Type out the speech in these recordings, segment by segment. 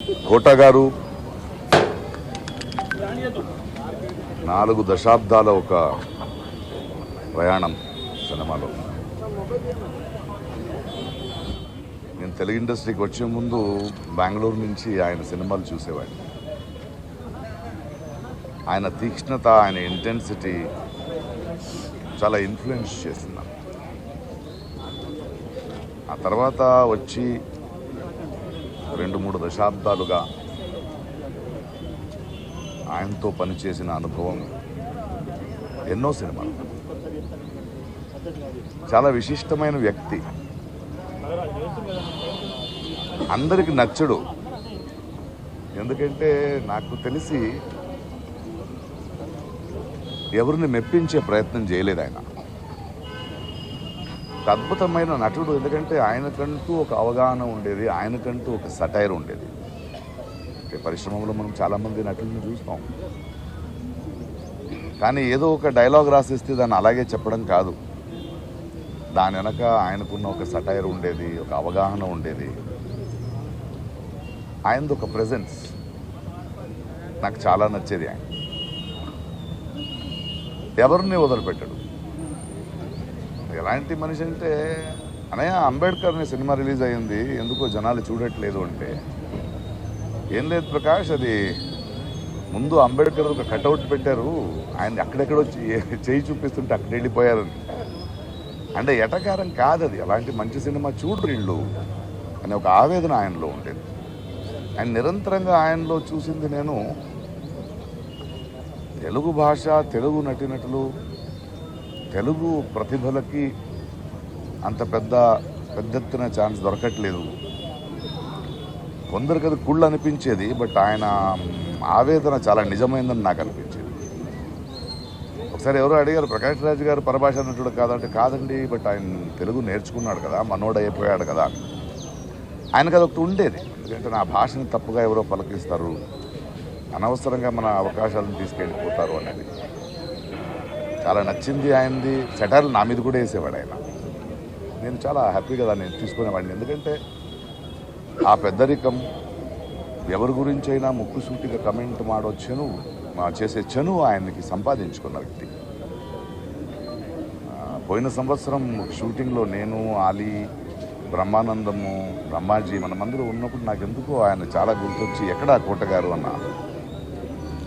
కోట గారు నాలుగు దశాబ్దాల ఒక ప్రయాణం సినిమాలో. నేను తెలుగు ఇండస్ట్రీకి వచ్చే ముందు బెంగళూరు నుంచి ఆయన సినిమాలు చూసేవాడిని. ఆయన తీక్ష్ణత ఆయన ఇంటెన్సిటీ చాలా ఇన్ఫ్లుయెన్స్ చేసింది ఆ తర్వాత వచ్చి రెండు మూడు దశాబ్దాలుగా ఆయనతో పనిచేసిన అనుభవం ఎన్నో సినిమాలు. చాలా విశిష్టమైన వ్యక్తి. అందరికి నచ్చడు. ఎందుకంటే నాకు తెలిసి ఎవరిని మెప్పించే ప్రయత్నం చేయలేదు ఆయన. ఒక అద్భుతమైన నటుడు ఎందుకంటే ఆయనకంటూ ఒక అవగాహన ఉండేది ఆయనకంటూ ఒక సటైర్ ఉండేది. అంటే పరిశ్రమలో మనం చాలామంది నటులను చూస్తాం. కానీ ఏదో ఒక డైలాగ్ రాసిస్తే దాన్ని అలాగే చెప్పడం కాదు. దాని వెనక ఆయనకున్న ఒక సటైర్ ఉండేది ఒక అవగాహన ఉండేది. ఆయనది ఒక ప్రజెన్స్ నాకు చాలా నచ్చేది ఆయన. ఎవరిని వదిలిపెట్టాడు? ఎలాంటి మనిషి అంటే అనయ్య అంబేద్కర్ అనే సినిమా రిలీజ్ అయ్యింది ఎందుకో జనాలు చూడట్లేదు అంటే. ఏం లేదు ప్రకాష్ అది ముందు అంబేద్కర్ ఒక కటౌట్ పెట్టారు. ఆయన అక్కడెక్కడో చేయి చూపిస్తుంటే అక్కడ వెళ్ళిపోయారని. అంటే ఎటకారం కాదు అది అలాంటి మంచి సినిమా చూడరు వీళ్ళు అనే ఒక ఆవేదన ఆయనలో ఉండేది. ఆయన నిరంతరంగా ఆయనలో చూసింది నేను తెలుగు భాష తెలుగు నటినటులు తెలుగు ప్రతిభలకి అంత పెద్ద పెద్ద ఎత్తున ఛాన్స్ దొరకట్లేదు. కొందరికి అది కుళ్ళు అనిపించేది బట్ ఆయన ఆవేదన చాలా నిజమైందని నాకు అనిపించేది. ఒకసారి ఎవరో అడిగారు ప్రకాష్ రాజ్ గారు పరభాష నటుడు కాదంటే కాదండి బట్ ఆయన తెలుగు నేర్చుకున్నాడు కదా మనోడు అయిపోయాడు కదా అని. ఆయనకు అదొకటి ఉండేది. ఎందుకంటే నా భాషని తప్పుగా ఎవరో పలకిస్తారు. అనవసరంగా మన అవకాశాలను తీసుకెళ్ళిపోతారు అనేది. చాలా నచ్చింది ఆయనది. సెటర్లు నా మీద కూడా వేసేవాడు ఆయన. నేను చాలా హ్యాపీగా దాన్ని తీసుకునేవాడిని ఎందుకంటే ఆ పెద్దరికం ఎవరి గురించి అయినా ముక్కు సూటిగా కమెంట్ మాడో మా చేసే చెను ఆయనకి సంపాదించుకున్న వ్యక్తి. పోయిన సంవత్సరం షూటింగ్లో నేను ఆలీ బ్రహ్మానందము బ్రహ్మాజీ మనమందరూ ఉన్నప్పుడు నాకు ఎందుకో ఆయన చాలా గుర్తొచ్చి ఎక్కడా కోటగారు అన్న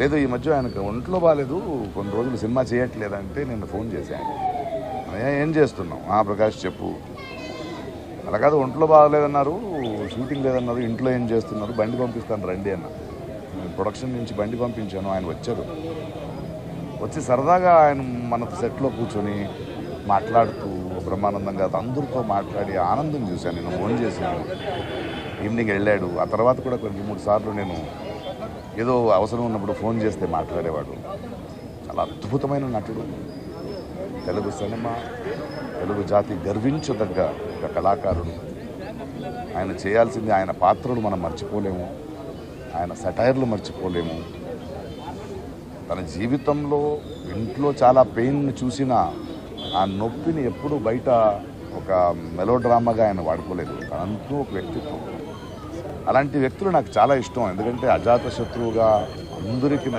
లేదు ఈ మధ్య ఆయనకు ఒంట్లో బాగాలేదు కొన్ని రోజులు సినిమా చేయట్లేదంటే నేను ఫోన్ చేశాను. ఏం చేస్తున్నావు? ఆ ప్రకాష్ చెప్పు. అలా కాదు ఒంట్లో బాగాలేదన్నారు షూటింగ్ లేదన్నారు ఇంట్లో ఏం చేస్తున్నారు బండి పంపిస్తాను రండి అన్న. నేను ప్రొడక్షన్ నుంచి బండి పంపించాను ఆయన వచ్చారు. వచ్చి సరదాగా ఆయన మన సెట్లో కూర్చొని మాట్లాడుతూ బ్రహ్మానందంగా అందరితో మాట్లాడి ఆనందం చూశాను. నేను ఫోన్ చేశాను. ఈవినింగ్ వెళ్ళాడు. ఆ తర్వాత కూడా కొన్ని మూడు సార్లు నేను ఏదో అవసరం ఉన్నప్పుడు ఫోన్ చేస్తే మాట్లాడేవాడు. చాలా అద్భుతమైన నటుడు. తెలుగు సినిమా తెలుగు జాతి గర్వించదగ్గ ఒక కళాకారుడు. ఆయన చేయాల్సింది ఆయన పాత్రలు మనం మర్చిపోలేము. ఆయన సటైర్లు మర్చిపోలేము. తన జీవితంలో ఇంట్లో చాలా పెయిన్ చూసిన ఆ నొప్పిని ఎప్పుడూ బయట ఒక మెలో డ్రామాగా ఆయన వాడుకోలేదు. తనంటూ ఒక వ్యక్తిత్వం. అలాంటి వ్యక్తులు నాకు చాలా ఇష్టం. ఎందుకంటే అజాత శత్రువుగా అందరికీ